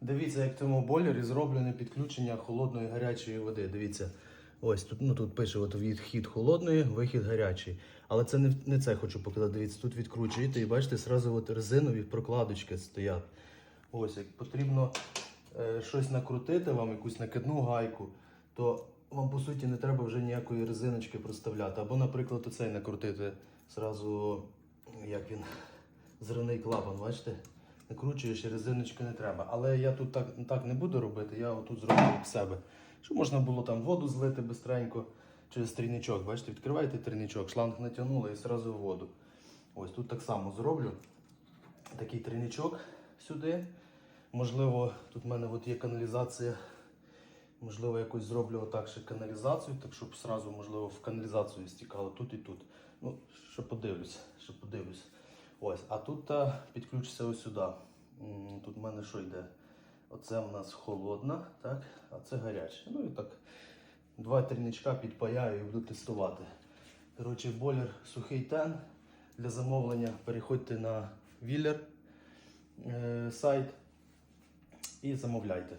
Дивіться, як в цьому бойлері зроблене підключення холодної гарячої води. Дивіться, ось тут, ну, тут пише от відхід холодної, вихід гарячий. Але це не, не це хочу показати. Дивіться, тут відкручуєте і бачите, зразу от резинові прокладочки стоять. Ось, як потрібно е, щось накрутити вам, якусь накидну гайку, то вам по суті не треба вже ніякої резиночки проставляти. Або, наприклад, оцей накрутити зразу, як він, зривний клапан, бачите? Накручуєш і резиночки не треба. Але я тут так, так не буду робити, я отут зроблю в себе. Щоб можна було там воду злити бистренько через трійничок. Бачите, відкриваєте трійничок, шланг натягнули і одразу в воду. Ось тут так само зроблю. Такий трійничок сюди. Можливо, тут в мене от є каналізація. Можливо, якось зроблю отак ще каналізацію, так щоб сразу, можливо, в каналізацію стікало тут і тут. Ну, що подивлюсь, що подивлюсь. Ось, а тут та, підключиться ось сюди. Тут в мене що йде? Оце в нас холодна, так, а це гаряче. Ну і так, два трійничка підпаяю і буду тестувати. Коротше, бойлер сухий тен. Для замовлення переходьте на Віллер е, сайт і замовляйте.